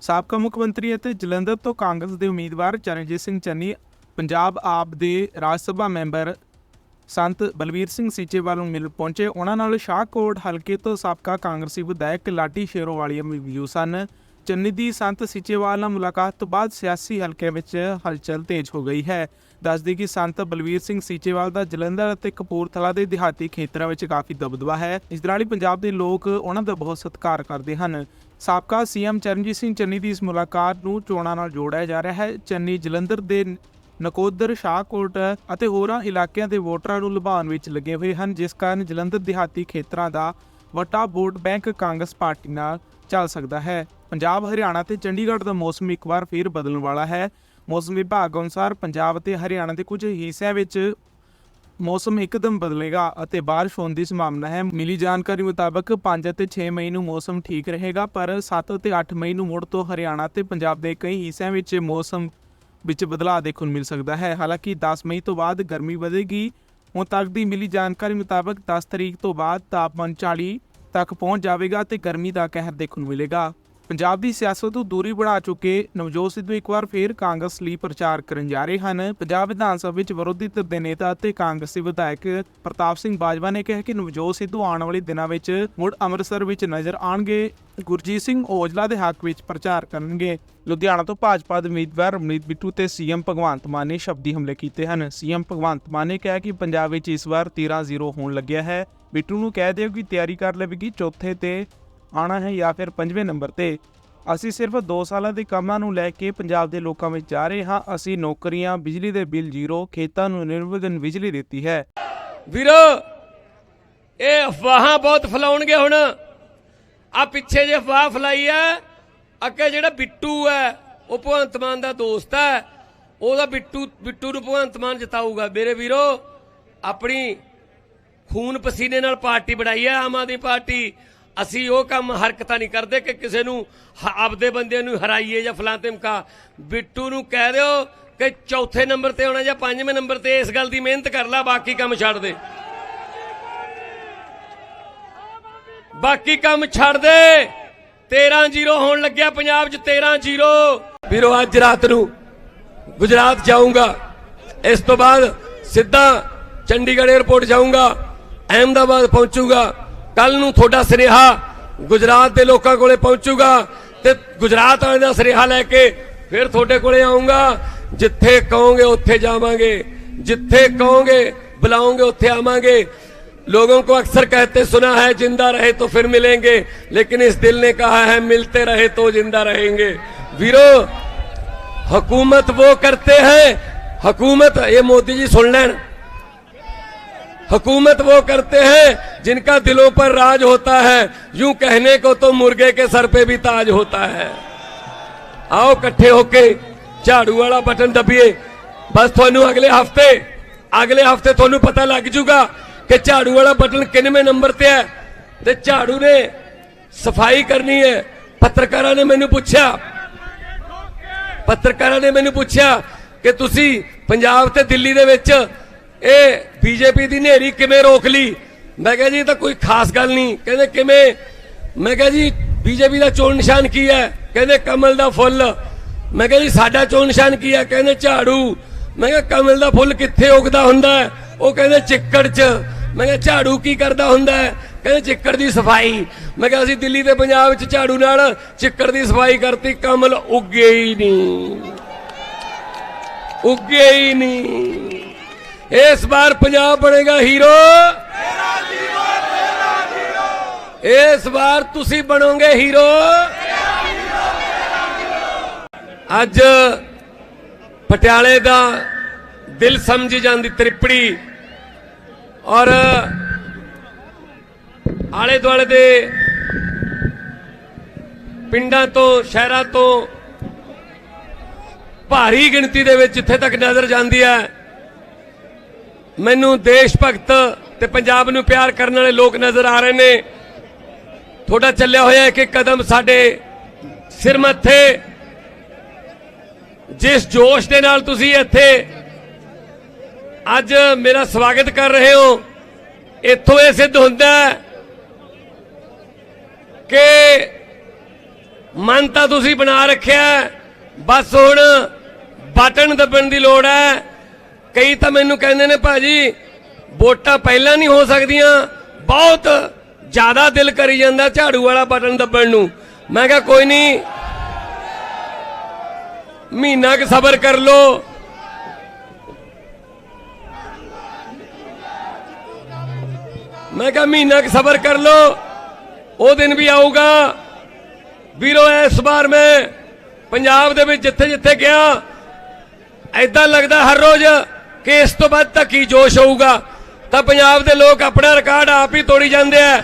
ਸਾਬਕਾ ਮੁੱਖ ਮੰਤਰੀ ਅਤੇ ਜਲੰਧਰ ਤੋਂ ਕਾਂਗਰਸ ਦੇ ਉਮੀਦਵਾਰ ਚਰਨਜੀਤ ਸਿੰਘ ਚੰਨੀ, ਪੰਜਾਬ ਆਪ ਦੇ ਰਾਜ ਸਭਾ ਮੈਂਬਰ ਸੰਤ ਬਲਵੀਰ ਸਿੰਘ ਸੀਚੇਵਾਲ ਨੂੰ ਮਿਲ ਪਹੁੰਚੇ। ਉਹਨਾਂ ਨਾਲ ਸ਼ਾਹਕੋਟ ਹਲਕੇ ਤੋਂ ਸਾਬਕਾ ਕਾਂਗਰਸੀ ਵਿਧਾਇਕ ਲਾਟੀ ਸ਼ੇਰੋਵਾਲੀਆ ਮੌਜੂਦ ਸਨ। ਚੰਨੀ ਦੀ ਸੰਤ ਸੀਚੇਵਾਲ ਨਾਲ ਮੁਲਾਕਾਤ ਤੋਂ ਬਾਅਦ ਸਿਆਸੀ ਹਲਕੇ ਵਿੱਚ ਹਲਚਲ ਤੇਜ਼ ਹੋ ਗਈ ਹੈ। ਦੱਸਦੀ ਕਿ ਸੰਤ ਬਲਵੀਰ ਸਿੰਘ ਸੀਚੇਵਾਲ ਦਾ ਜਲੰਧਰ ਅਤੇ ਕਪੂਰਥਲਾ ਦੇ ਦਿਹਾਤੀ ਖੇਤਰਾਂ ਵਿੱਚ ਕਾਫੀ ਦਬਦਬਾ ਹੈ। ਇਸ ਦੇ ਨਾਲ ਹੀ ਪੰਜਾਬ ਦੇ ਲੋਕ ਉਹਨਾਂ ਦਾ ਬਹੁਤ ਸਤਿਕਾਰ ਕਰਦੇ ਹਨ। ਸਾਬਕਾ ਸੀਐਮ ਚਰਨਜੀਤ ਸਿੰਘ ਚੰਨੀ ਦੀ ਇਸ ਮੁਲਾਕਾਤ ਨੂੰ ਚੋਣਾਂ ਨਾਲ ਜੋੜਿਆ ਜਾ ਰਿਹਾ ਹੈ। ਚੰਨੀ ਜਲੰਧਰ ਦੇ ਨਕੋਦਰ, ਸ਼ਾਹਕੋਟ ਅਤੇ ਹੋਰਾਂ ਇਲਾਕਿਆਂ ਦੇ ਵੋਟਰਾਂ ਨੂੰ ਲੁਭਾਉਣ ਵਿੱਚ ਲੱਗੇ ਹੋਏ ਹਨ, ਜਿਸ ਕਾਰਨ ਜਲੰਧਰ ਦਿਹਾਤੀ ਖੇਤਰਾਂ ਦਾ ਵੱਡਾ ਵੋਟ ਬੈਂਕ ਕਾਂਗਰਸ ਪਾਰਟੀ ਨਾਲ ਚੱਲ ਸਕਦਾ ਹੈ। ਪੰਜਾਬ, ਹਰਿਆਣਾ ਤੇ ਚੰਡੀਗੜ੍ਹ ਦਾ ਮੌਸਮ ਇੱਕ ਵਾਰ ਫਿਰ ਬਦਲਣ ਵਾਲਾ ਹੈ। ਮੌਸਮ ਵਿਭਾਗ ਅਨੁਸਾਰ ਪੰਜਾਬ ਅਤੇ ਹਰਿਆਣਾ ਦੇ ਕੁਝ ਹਿੱਸਿਆਂ ਵਿੱਚ ਮੌਸਮ ਇੱਕਦਮ ਬਦਲੇਗਾ ਅਤੇ ਬਾਰਿਸ਼ ਹੋਣ ਦੀ ਸੰਭਾਵਨਾ ਹੈ। ਮਿਲੀ ਜਾਣਕਾਰੀ ਮੁਤਾਬਕ 5 ਅਤੇ 6 ਮਈ ਨੂੰ ਮੌਸਮ ਠੀਕ ਰਹੇਗਾ, ਪਰ 7 ਅਤੇ 8 ਮਈ ਨੂੰ ਮੁੜ ਤੋਂ ਹਰਿਆਣਾ ਤੇ ਪੰਜਾਬ ਦੇ ਕਈ ਹਿੱਸਿਆਂ ਵਿੱਚ ਮੌਸਮ ਵਿੱਚ ਬਦਲਾਅ ਦੇਖਣ ਨੂੰ ਮਿਲ ਸਕਦਾ ਹੈ। ਹਾਲਾਂਕਿ 10 ਮਈ ਤੋਂ ਬਾਅਦ ਗਰਮੀ ਵਧੇਗੀ। ਹੁਣ ਤੱਕ ਦੀ ਮਿਲੀ ਜਾਣਕਾਰੀ ਮੁਤਾਬਕ 10 ਤਰੀਕ ਤੋਂ ਬਾਅਦ ਤਾਪਮਾਨ 40 ਤੱਕ ਪਹੁੰਚ ਜਾਵੇਗਾ ਤੇ ਗਰਮੀ ਦਾ ਕਹਿਰ ਦੇਖਣ ਨੂੰ ਮਿਲੇਗਾ। ਪੰਜਾਬ ਦੀ ਸਿਆਸਤ ਤੋਂ ਦੂਰੀ ਬਣਾ ਚੁੱਕੇ ਨਵਜੋਤ ਸਿੱਧੂ ਇੱਕ ਵਾਰ ਫੇਰ ਕਾਂਗਰਸ ਲਈ ਪ੍ਰਚਾਰ ਕਰਨ ਜਾ ਰਹੇ ਹਨ। ਪੰਜਾਬ ਵਿਧਾਨ ਸਭਾ ਵਿੱਚ ਵਿਰੋਧੀ ਧਿਰ ਦੇ ਨੇਤਾ ਅਤੇ ਕਾਂਗਰਸੀ ਵਿਧਾਇਕ ਪ੍ਰਤਾਪ ਸਿੰਘ ਬਾਜਵਾ ਨੇ ਕਿਹਾ ਕਿ ਨਵਜੋਤ ਸਿੱਧੂ ਆਉਣ ਵਾਲੇ ਦਿਨਾਂ ਵਿੱਚ ਮੁੜ ਅੰਮ੍ਰਿਤਸਰ ਵਿੱਚ ਨਜ਼ਰ ਆਣਗੇ ਗੁਰਜੀਤ ਸਿੰਘ ਔਜਲਾ ਦੇ ਹੱਕ ਵਿੱਚ ਪ੍ਰਚਾਰ ਕਰਨਗੇ। ਲੁਧਿਆਣਾ ਤੋਂ ਭਾਜਪਾ ਦੇ ਉਮੀਦਵਾਰ ਰਮਨੀਤ ਬਿੱਟੂ ਤੇ ਸੀਐਮ ਭਗਵੰਤ ਮਾਨ ਨੇ ਸ਼ਬਦੀ ਹਮਲੇ ਕੀਤੇ ਹਨ। ਸੀਐਮ ਭਗਵੰਤ ਮਾਨ ਨੇ ਕਿਹਾ ਕਿ ਪੰਜਾਬ ਵਿੱਚ ਇਸ ਵਾਰ 13-0 ਹੋਣ ਲੱਗਿਆ ਹੈ। ਬਿੱਟੂ ਨੂੰ ਕਹਿ ਦਿਓ ਕਿ ਤਿਆਰੀ ਕਰ ਲਵੇਗੀ ਚੌਥੇ ਤੇ ਆਣਾ ਹੈ ਜਾਂ ਫਿਰ ਪੰਜਵੇਂ ਨੰਬਰ ਤੇ। ਅਸੀਂ ਸਿਰਫ 2 ਸਾਲਾਂ ਦੇ ਕੰਮਾਂ ਨੂੰ ਲੈ ਕੇ ਪੰਜਾਬ ਦੇ ਲੋਕਾਂ ਵਿੱਚ ਜਾ ਰਹੇ ਹਾਂ। ਅਸੀਂ ਨੌਕਰੀਆਂ, ਬਿਜਲੀ ਦੇ ਬਿੱਲ ਜ਼ੀਰੋ, ਖੇਤਾਂ ਨੂੰ ਨਿਰਵਿਘਨ ਬਿਜਲੀ ਦਿੱਤੀ ਹੈ। ਵੀਰੋ, ਇਹ ਅਫਵਾਹਾਂ ਬਹੁਤ ਫਲਾਉਣਗੇ ਹੁਣ। ਆ ਪਿੱਛੇ ਜੇ ਅਫਵਾਹ ਫਲਾਈ ਹੈ। ਅੱਗੇ ਜਿਹੜਾ ਬਿੱਟੂ ਹੈ, ਉਹ ਭਗਵੰਤ ਮਾਨ ਦਾ ਦੋਸਤ ਹੈ। ਉਹਦਾ ਬਿੱਟੂ ਬਿੱਟੂ ਨੂੰ ਭਗਵੰਤ ਮਾਨ ਜਿਤਾਊਗਾ। ਮੇਰੇ ਵੀਰੋ, ਆਪਣੀ ਖੂਨ ਪਸੀਨੇ ਨਾਲ ਪਾਰਟੀ ਬਣਾਈ ਹੈ ਆਮ ਆਦਮੀ ਪਾਰਟੀ। ਅਸੀਂ ਉਹ ਕੰਮ ਹਰਕਤਾਂ ਨਹੀਂ ਕਰਦੇ ਕਿ ਕਿਸੇ ਨੂੰ ਆਪਦੇ ਬੰਦਿਆਂ ਨੂੰ ਹਰਾਈਏ ਜਾਂ ਫਲਾਂ ਧਮਕਾ ਬਿੱਟੂ ਨੂੰ ਕਹਿ ਦਿਓ ਕਿ ਚੌਥੇ ਨੰਬਰ ਤੇ ਆਉਣਾ ਜਾਂ ਪੰਜਵੇਂ ਨੰਬਰ ਤੇ ਇਸ ਗੱਲ ਦੀ ਮਿਹਨਤ ਕਰ ਲੈ, ਬਾਕੀ ਕੰਮ ਛੱਡ ਦੇ। ਬਾਕੀ ਕੰਮ ਛੱਡ ਦੇ। 13-0 ਹੋਣ ਲੱਗਿਆ ਪੰਜਾਬ 'ਚ 13-0 ਵੀਰੋ, ਅੱਜ ਰਾਤ ਨੂੰ ਗੁਜਰਾਤ ਜਾਊਂਗਾ। ਇਸ ਤੋਂ ਬਾਅਦ ਸਿੱਧਾ ਚੰਡੀਗੜ੍ਹ 에ਅਰਪੋਰਟ ਜਾਊਂਗਾ, ਅਹਿਮਦਾਬਾਦ ਪਹੁੰਚੂਗਾ। ਕੱਲ ਨੂੰ ਤੁਹਾਡਾ ਸੁਨੇਹਾ ਗੁਜਰਾਤ ਦੇ ਲੋਕਾਂ ਕੋਲੇ ਪਹੁੰਚੂਗਾ ਤੇ ਗੁਜਰਾਤ ਵਾਲਿਆਂ ਦਾ ਸੁਨੇਹਾ ਲੈ ਕੇ ਫਿਰ ਤੁਹਾਡੇ ਕੋਲੇ ਆਉਂਗਾ ਜਿੱਥੇ ਕਹੋਗੇ ਉੱਥੇ ਜਾਵਾਂਗੇ ਜਿੱਥੇ ਕਹੋਗੇ ਬੁਲਾਓਗੇ ਉੱਥੇ ਆਵਾਂਗੇ लोगों को अक्सर कहते सुना है जिंदा रहे तो फिर मिलेंगे लेकिन इस दिल ने कहा है मिलते रहे तो जिंदा रहेंगे वीरो हुकूमत वो करते हैं हुकूमत ये मोदी जी सुन लें हुकूमत वो करते हैं जिनका दिलों पर राज होता है यूं कहने को तो मुर्गे के सर पे भी ताज होता है आओ ਇਕੱਠੇ ਹੋ ਕੇ ਝਾੜੂ ਵਾਲਾ ਬਟਨ ਦਬੀਏ ਬਸ ਤੁਹਾਨੂੰ ਅਗਲੇ ਹਫਤੇ ਅਗਲੇ ਹਫਤੇ ਤੁਹਾਨੂੰ ਪਤਾ ਲੱਗ ਜੂਗਾ ਕਿ ਝਾੜੂ ਵਾਲਾ ਬਟਨ ਕਿੰਨਵੇਂ ਨੰਬਰ ਤੇ ਹੈ ਤੇ ਝਾੜੂ ਨੇ ਸਫਾਈ ਕਰਨੀ ਹੈ ਪੱਤਰਕਾਰਾਂ ਨੇ ਮੈਨੂੰ ਪੁੱਛਿਆ ਪੱਤਰਕਾਰਾਂ ਨੇ ਮੈਨੂੰ ਪੁੱਛਿਆ ਕਿ ਤੁਸੀਂ ਪੰਜਾਬ ਤੇ ਦਿੱਲੀ ਦੇ ਵਿੱਚ ਇਹ ਬੀਜੇਪੀ ਦੀ ਨੇਰੀ ਕਿਵੇਂ ਰੋਕ ਲਈ? ਮੈਂ ਕਿਹਾ ਜੀ ਤਾਂ ਕੋਈ ਖਾਸ ਗੱਲ ਨਹੀਂ। ਕਹਿੰਦੇ ਕਿਵੇਂ? ਮੈਂ ਕਿਹਾ ਜੀ, ਬੀਜੇਪੀ ਦਾ ਚੋਣ ਨਿਸ਼ਾਨ ਕੀ ਹੈ? ਕਹਿੰਦੇ ਕਮਲ ਦਾ ਫੁੱਲ। ਮੈਂ ਕਿਹਾ ਜੀ, ਸਾਡਾ ਚੋਣ ਨਿਸ਼ਾਨ ਕੀ ਹੈ? ਕਹਿੰਦੇ ਝਾੜੂ। ਮੈਂ ਕਿਹਾ, ਕਮਲ ਦਾ ਫੁੱਲ ਕਿੱਥੇ ਉਗਦਾ ਹੁੰਦਾ ਉਹ ਕਹਿੰਦੇ ਚਿੱਕੜ 'ਚ। ਮੈਂ ਕਿਹਾ, ਝਾੜੂ ਕੀ ਕਰਦਾ ਹੁੰਦਾ ਕਹਿੰਦੇ ਚਿੱਕੜ ਦੀ ਸਫ਼ਾਈ। ਮੈਂ ਕਿਹਾ, ਅਸੀਂ ਦਿੱਲੀ ਤੇ ਪੰਜਾਬ ਚ ਝਾੜੂ ਨਾਲ ਚਿੱਕੜ ਦੀ ਸਫ਼ਾਈ ਕਰਤੀ। ਕਮਲ ਉੱਗੇ ਹੀ ਨਹੀਂ। ਉੱਗੇ ਹੀ ਨਹੀਂ। ਇਸ ਵਾਰ ਪੰਜਾਬ ਬਣੇਗਾ ਹੀਰੋ। ਇਸ ਵਾਰ ਤੁਸੀਂ ਬਣੋਗੇ ਹੀਰੋ। ਅੱਜ ਪਟਿਆਲੇ ਦਾ ਦਿਲ ਸਮਝੀ ਜਾਂਦੀ ਤ੍ਰਿਪੜੀ ਔਰ ਆਲੇ ਦੁਆਲੇ ਦੇ ਪਿੰਡਾਂ ਤੋਂ, ਸ਼ਹਿਰਾਂ ਤੋਂ ਭਾਰੀ ਗਿਣਤੀ ਦੇ ਵਿੱਚ ਇੱਥੇ ਤੱਕ ਨਜ਼ਰ ਜਾਂਦੀ ਹੈ ਮੈਨੂੰ ਦੇਸ਼ ਭਗਤ ਤੇ ਪੰਜਾਬ ਨੂੰ ਪਿਆਰ ਕਰਨ ਵਾਲੇ ਲੋਕ ਨਜ਼ਰ ਆ ਰਹੇ ਨੇ। ਤੁਹਾਡਾ ਚੱਲਿਆ ਹੋਇਆ ਇੱਕ ਇੱਕ ਕਦਮ ਸਾਡੇ ਸਿਰ ਮੱਥੇ। ਜਿਸ ਜੋਸ਼ ਦੇ ਨਾਲ ਤੁਸੀਂ ਇੱਥੇ ਅੱਜ ਮੇਰਾ ਸਵਾਗਤ ਕਰ ਰਹੇ ਹੋ, ਇੱਥੋਂ ਇਹ ਸਿੱਧ ਹੁੰਦਾ ਕਿ ਮਨ ਤਾਂ ਤੁਸੀਂ ਬਣਾ ਰੱਖਿਆ ਬਸ ਹੁਣ ਬਟਨ ਦੱਬਣ ਦੀ ਲੋੜ ਹੈ। ਕਈ ਤਾਂ ਮੈਨੂੰ ਕਹਿੰਦੇ ਨੇ ਭਾਜੀ, ਵੋਟਾਂ ਪਹਿਲਾਂ ਨਹੀਂ ਹੋ ਸਕਦੀਆਂ, ਬਹੁਤ ਜ਼ਿਆਦਾ ਦਿਲ ਕਰੀ ਜਾਂਦਾ ਝਾੜੂ ਵਾਲਾ ਬਟਨ ਦੱਬਣ ਨੂੰ। ਮੈਂ ਕਿਹਾ, ਕੋਈ ਨਹੀਂ, ਮਹੀਨਾ ਕੁ ਸਬਰ ਕਰ ਲੋ ਮੈਂ ਕਿਹਾ, ਮਹੀਨਾ ਕੁ ਸਬਰ ਕਰ ਲੋ ਉਹ ਦਿਨ ਵੀ ਆਊਗਾ। ਵੀਰੋ, ਇਸ ਵਾਰ ਮੈਂ ਪੰਜਾਬ ਦੇ ਵਿੱਚ ਜਿੱਥੇ ਜਿੱਥੇ ਗਿਆ ਐਦਾਂ ਲੱਗਦਾ ਹਰ ਰੋਜ਼ ਕਿ ਇਸ ਤੋਂ ਬਾਅਦ ਤਾਂ ਕੀ ਜੋਸ਼ ਹੋਊਗਾ? ਤਾਂ ਪੰਜਾਬ ਦੇ ਲੋਕ ਆਪਣਾ ਰਿਕਾਰਡ ਆਪ ਹੀ ਤੋੜੀ ਜਾਂਦੇ ਆ।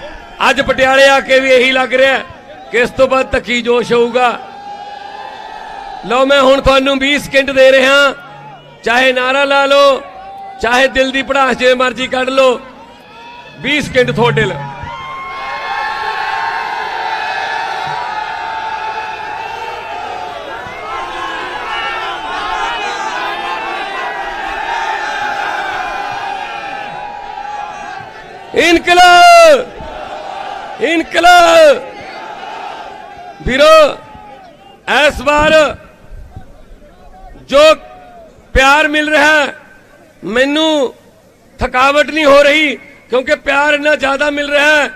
ਅੱਜ ਪਟਿਆਲੇ ਆ ਕੇ ਵੀ ਇਹੀ ਲੱਗ ਰਿਹਾ ਕਿ ਇਸ ਤੋਂ ਬਾਅਦ ਤਾਂ ਕੀ ਜੋਸ਼ ਹੋਊਗਾ? ਲਓ ਮੈਂ ਹੁਣ ਤੁਹਾਨੂੰ 20 ਸਕਿੰਟ ਦੇ ਰਿਹਾ। ਚਾਹੇ ਨਾਰਾ ਲਾ ਲਓ, ਚਾਹੇ ਦਿਲ ਦੀ ਪੜਾਸ ਜੇ ਮਰਜ਼ੀ ਕੱਢ ਲਓ। 20 ਸਕਿੰਟ ਤੁਹਾਡੇ ਲਈ। ਇਨਕਲਾਬ! ਇਨਕਲਾਬ! ਵੀਰੋ, ਇਸ ਵਾਰ ਜੋ ਪਿਆਰ ਮਿਲ ਰਿਹਾ, ਮੈਨੂੰ ਥਕਾਵਟ ਨਹੀਂ ਹੋ ਰਹੀ, ਕਿਉਂਕਿ ਪਿਆਰ ਇੰਨਾ ਜ਼ਿਆਦਾ ਮਿਲ ਰਿਹਾ ਹੈ।